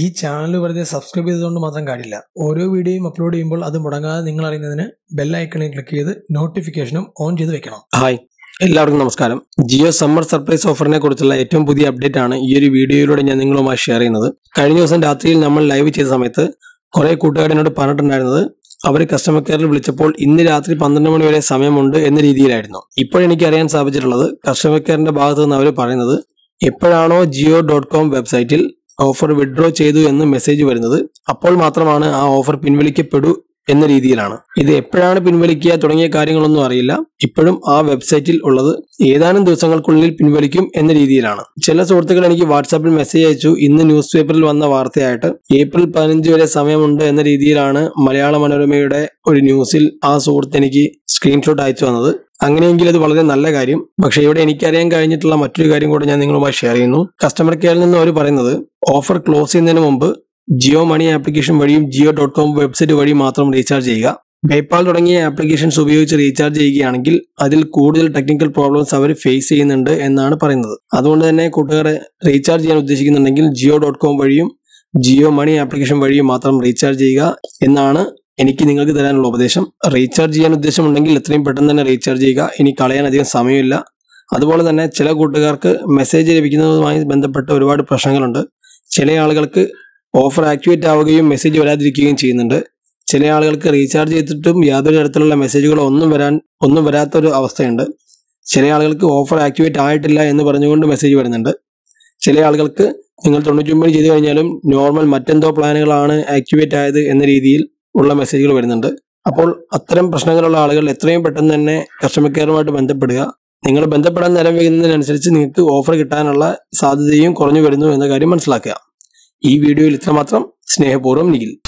ഈ ചാനൽ വെറുതെ സബ്സ്ക്രൈബ് ചെയ്തുകൊണ്ട് മാത്രം കാര്യമില്ല. ഓരോ വീഡിയോയും അപ്ലോഡ് ചെയ്യുമ്പോൾ അത് മുടങ്ങാതെ നിങ്ങൾ അറിയുന്നതിന് ബെൽ ഐക്കണിൽ ക്ലിക്ക് ചെയ്ത് നോട്ടിഫിക്കേഷനും ഓൺ ചെയ്ത് വെക്കണം. ഹായ് എല്ലാവർക്കും നമസ്കാരം. ജിയോ സമ്മർ സർപ്രൈസ് ഓഫറിനെ കുറിച്ചുള്ള ഏറ്റവും പുതിയ അപ്ഡേറ്റ് ആണ് ഈ ഒരു വീഡിയോയിലൂടെ ഞാൻ നിങ്ങളുമായി ഷെയർ ചെയ്യുന്നത്. കഴിഞ്ഞ ദിവസം രാത്രിയിൽ നമ്മൾ ലൈവ് ചെയ്ത സമയത്ത് കുറെ കൂട്ടുകാരനോട് പറഞ്ഞിട്ടുണ്ടായിരുന്നത് അവർ കസ്റ്റമർ കെയറിൽ വിളിച്ചപ്പോൾ ഇന്ന് രാത്രി പന്ത്രണ്ട് മണി വരെ സമയമുണ്ട് എന്ന രീതിയിലായിരുന്നു. ഇപ്പോഴെനിക്ക് അറിയാൻ സാധിച്ചിട്ടുള്ളത് കസ്റ്റമർ കെയറിന്റെ ഭാഗത്ത് നിന്ന് അവർ പറയുന്നത് എപ്പോഴാണോ ജിയോ ഡോട്ട് കോം വെബ്സൈറ്റിൽ ഓഫർ വിഡ്രോ ചെയ്തു എന്ന് മെസ്സേജ് വരുന്നത്. അപ്പോൾ മാത്രമാണ് ആ ഓഫർ പിൻവലിക്കപ്പെടൂ എന്ന രീതിയിലാണ്. ഇത് എപ്പോഴാണ് പിൻവലിക്കുക തുടങ്ങിയ കാര്യങ്ങളൊന്നും അറിയില്ല. ഇപ്പോഴും ആ വെബ്സൈറ്റിൽ ഉള്ളത് ഏതാനും ദിവസങ്ങൾക്കുള്ളിൽ പിൻവലിക്കും എന്ന രീതിയിലാണ്. ചില സുഹൃത്തുക്കൾ എനിക്ക് വാട്സാപ്പിൽ മെസ്സേജ് അയച്ചു. ഇന്ന് ന്യൂസ് പേപ്പറിൽ വന്ന വാർത്തയായിട്ട് ഏപ്രിൽ പതിനഞ്ച് വരെ സമയമുണ്ട് എന്ന രീതിയിലാണ് മലയാള മനോരമയുടെ ഒരു ന്യൂസിൽ ആ സുഹൃത്ത് എനിക്ക് സ്ക്രീൻഷോട്ട് അയച്ചു വന്നത് അങ്ങനെയെങ്കിൽ അത് വളരെ നല്ല കാര്യം. പക്ഷെ ഇവിടെ എനിക്കറിയാൻ കഴിഞ്ഞിട്ടുള്ള മറ്റൊരു കാര്യം കൂടെ ഞാൻ നിങ്ങളുമായി ഷെയർ ചെയ്യുന്നു. കസ്റ്റമർ കെയറിൽ നിന്ന് അവർ പറയുന്നത് ഓഫർ ക്ലോസ് ചെയ്യുന്നതിന് മുമ്പ് ജിയോ മണി ആപ്ലിക്കേഷൻ വഴിയും ജിയോ ഡോട്ട് കോം വെബ്സൈറ്റ് വഴി മാത്രം റീചാർജ് ചെയ്യുക. പേപ്പാൽ തുടങ്ങിയ ആപ്ലിക്കേഷൻസ് ഉപയോഗിച്ച് റീചാർജ് ചെയ്യുകയാണെങ്കിൽ അതിൽ കൂടുതൽ ടെക്നിക്കൽ പ്രോബ്ലംസ് അവർ ഫേസ് ചെയ്യുന്നുണ്ട് എന്നാണ് പറയുന്നത്. അതുകൊണ്ട് തന്നെ കൂട്ടുകാരെ റീചാർജ് ചെയ്യാൻ ഉദ്ദേശിക്കുന്നുണ്ടെങ്കിൽ ജിയോ ഡോട്ട് കോം വഴിയും ജിയോ മണി ആപ്ലിക്കേഷൻ വഴിയും മാത്രം റീചാർജ് ചെയ്യുക എന്നാണ് എനിക്ക് നിങ്ങൾക്ക് തരാനുള്ള ഉപദേശം റീചാർജ് ചെയ്യാൻ ഉദ്ദേശമുണ്ടെങ്കിൽ എത്രയും പെട്ടെന്ന് തന്നെ റീചാർജ് ചെയ്യുക. ഇനി കളയാൻ അധികം സമയമില്ല. അതുപോലെ തന്നെ ചില കൂട്ടുകാർക്ക് മെസ്സേജ് ലഭിക്കുന്നതുമായി ബന്ധപ്പെട്ട ഒരുപാട് പ്രശ്നങ്ങളുണ്ട്. ചില ആളുകൾക്ക് ഓഫർ ആക്ടിവേറ്റ് ആവുകയും മെസ്സേജ് വരാതിരിക്കുകയും ചെയ്യുന്നുണ്ട്. ചില ആളുകൾക്ക് റീചാർജ് ചെയ്തിട്ടും യാതൊരു തരത്തിലുള്ള മെസ്സേജുകളോ ഒന്നും വരാൻ ഒന്നും വരാത്തൊരു അവസ്ഥയുണ്ട്. ചില ആളുകൾക്ക് ഓഫർ ആക്ടിവേറ്റ് ആയിട്ടില്ല എന്ന് പറഞ്ഞുകൊണ്ട് മെസ്സേജ് വരുന്നുണ്ട്. ചില ആളുകൾക്ക് നിങ്ങൾ തൊണ്ണൂറ്റൊമ്പത് ചെയ്ത് കഴിഞ്ഞാലും നോർമൽ മറ്റെന്തോ പ്ലാനുകളാണ് ആക്ടിവേറ്റ് ആയത് എന്ന രീതിയിൽ ഉള്ള മെസ്സേജുകൾ വരുന്നുണ്ട്. അപ്പോൾ അത്തരം പ്രശ്നങ്ങളുള്ള ആളുകൾ എത്രയും പെട്ടെന്ന് തന്നെ കസ്റ്റമർ കെയറുമായിട്ട് ബന്ധപ്പെടുക. നിങ്ങൾ ബന്ധപ്പെടാൻ നേരം വൈകുന്നതിനനുസരിച്ച് നിങ്ങൾക്ക് ഓഫർ കിട്ടാനുള്ള സാധ്യതയും കുറഞ്ഞു വരുന്നു എന്ന കാര്യം മനസ്സിലാക്കുക. ഈ വീഡിയോയിൽ ഇത്രമാത്രം. സ്നേഹപൂർവം നിഖിൽ.